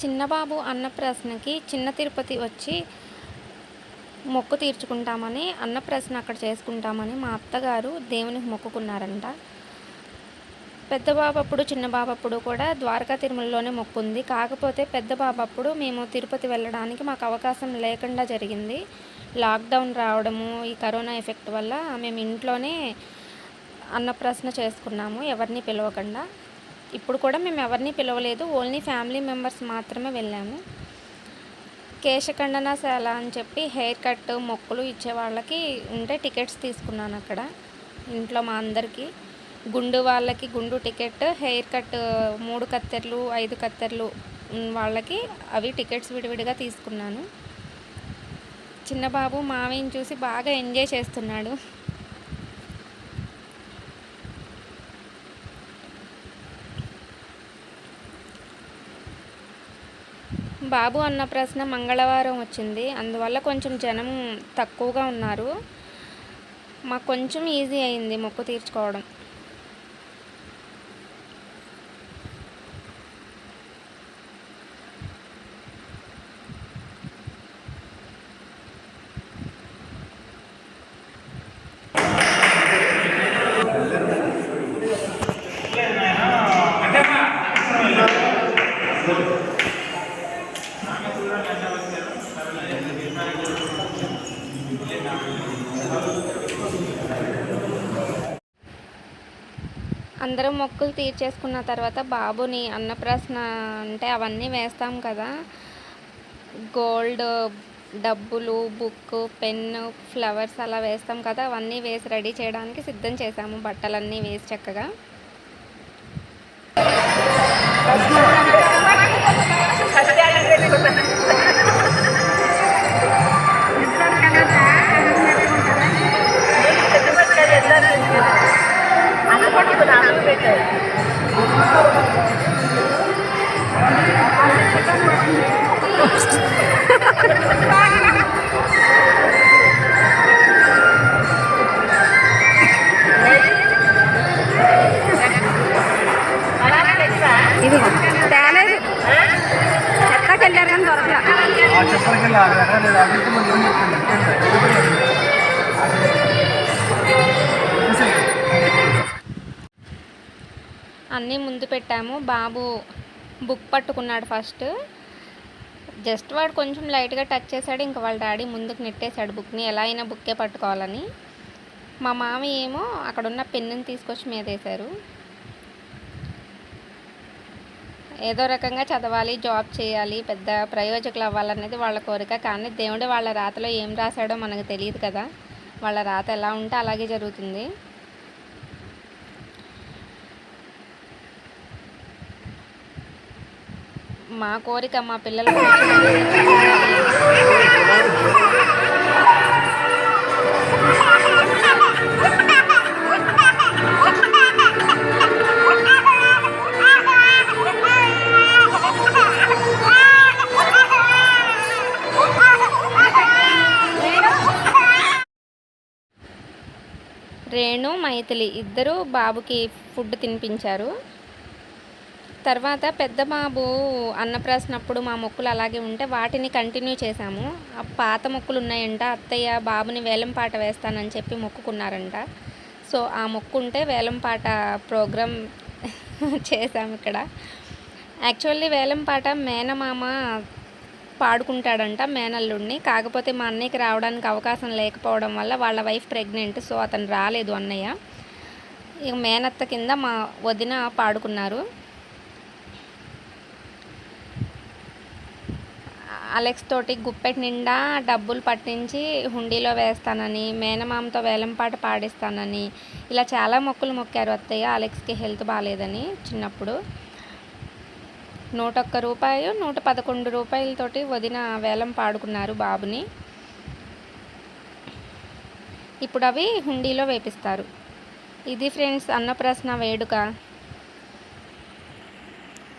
చిన్నబాబు అన్నప్రాసనకి చిన్న తిరుపతి వచ్చి మొక్కు తీర్చుకుంటామని అన్నప్రాసన అక్కడ చేసుకుంటామని మా అత్తగారు దేవునికి మొక్కుకున్నారంట. పెద్ద బాబప్పుడు చిన్న బాబప్పుడు కూడా ద్వారకా తిరుమలలోనే మొక్కుంది. కాకపోతే పెద్ద బాబు అప్పుడు మేము తిరుపతి వెళ్ళడానికి మాకు అవకాశం లేకుండా జరిగింది. లాక్డౌన్ రావడము ఈ కరోనా ఎఫెక్ట్ వల్ల మేము ఇంట్లోనే అన్నప్రాసన చేసుకున్నాము. ఎవరిని పిలవకుండా. ఇప్పుడు కూడా మేము ఎవరిని పిలవలేదు. ఓన్లీ ఫ్యామిలీ మెంబర్స్ మాత్రమే వెళ్ళాము. కేశఖండనశాల అని చెప్పి హెయిర్ కట్ మొక్కులు ఇచ్చే వాళ్ళకి ఉంటే టికెట్స్ తీసుకున్నాను అక్కడ. ఇంట్లో మా అందరికీ. గుండు వాళ్ళకి గుండు టికెట్ హెయిర్ కట్ మూడు కత్తెర్లు ఐదు కత్తెర్లు వాళ్ళకి అవి టికెట్స్ విడివిడిగా తీసుకున్నాను. చిన్నబాబు మావయ్యని చూసి బాగా ఎంజాయ్ చేస్తున్నాడు. బాబు అన్న ప్రశ్న మంగళవారం వచ్చింది. అందువల్ల కొంచెం జనం తక్కువగా ఉన్నారు. మాకు కొంచెం ఈజీ అయింది మొక్కు తీర్చుకోవడం. అందరం మొక్కులు తీర్చేసుకున్న తర్వాత బాబుని అన్నప్రాసన అంటే అవన్నీ వేస్తాం కదా. గోల్డ్ డబ్బులు బుక్ పెన్ను ఫ్లవర్స్ అలా వేస్తాం కదా. అవన్నీ వేసి రెడీ చేయడానికి సిద్ధం చేసాము బట్టలన్నీ వేసి చక్కగా. ఇది అన్నీ ముందు పెట్టాము. బాబు బుక్ పట్టుకున్నాడు ఫస్ట్. జస్ట్ వాడు కొంచెం లైట్గా టచ్ చేశాడు. ఇంకా వాళ్ళ డాడీ ముందుకు నెట్టేశాడు బుక్ని. ఎలా అయినా బుక్కే పట్టుకోవాలని. మా మామ ఏమో అక్కడున్న పెన్నుని తీసుకొచ్చి మీద వేశారు ఏదో రకంగా చదవాలి జాబ్ చేయాలి పెద్ద ప్రయోజకులు అవ్వాలనేది వాళ్ళ కోరిక. కానీ దేవుడు వాళ్ళ రాతలో ఏం రాశాడో మనకు తెలియదు కదా. వాళ్ళ రాత ఎలా ఉంటే అలాగే జరుగుతుంది. మా కోరిక మా పిల్లల రేణు మైథిలి ఇద్దరు బాబుకి ఫుడ్ తినిపించారు. తర్వాత పెద్ద బాబు అన్నప్రాసనప్పుడు మా మొక్కులు అలాగే ఉంటే వాటిని కంటిన్యూ చేశాము. ఆ పాత మొక్కులు ఉన్నాయంట అత్తయ్య బాబుని వేలం పాట వేస్తానని చెప్పి మొక్కుకున్నారంట. సో ఆ మొక్కు ఉంటే వేలం పాట ప్రోగ్రామ్ చేశాము ఇక్కడ. యాక్చువల్లీ వేలం పాట మేనమామ పాడుకుంటాడంట మేనల్లుడిని కాకపోతే మా అన్నయ్యకి రావడానికి అవకాశం లేకపోవడం వల్ల వాళ్ళ వైఫ్ ప్రెగ్నెంట్ సో అతను రాలేదు అన్నయ్య. ఇక మేనత్త కింద మా వదిన పాడుకున్నారు. అలెక్స్ తోటి గుప్పెట్ నిండా డబ్బులు పట్టించి హుండీలో వేస్తానని మేనమామతో వేలంపాట పాడిస్తానని ఇలా చాలా మొక్కులు మొక్కారు అత్తయ్య అలెక్స్కి హెల్త్ బాగాలేదని చిన్నప్పుడు. నూట ఒక్క రూపాయలు నూట పదకొండు రూపాయలతోటి వదిన వేలం పాడుకున్నారు బాబుని. ఇప్పుడు అవి హుండీలో వేపిస్తారు. ఇది ఫ్రెండ్స్ అన్నప్రాసన వేడుక.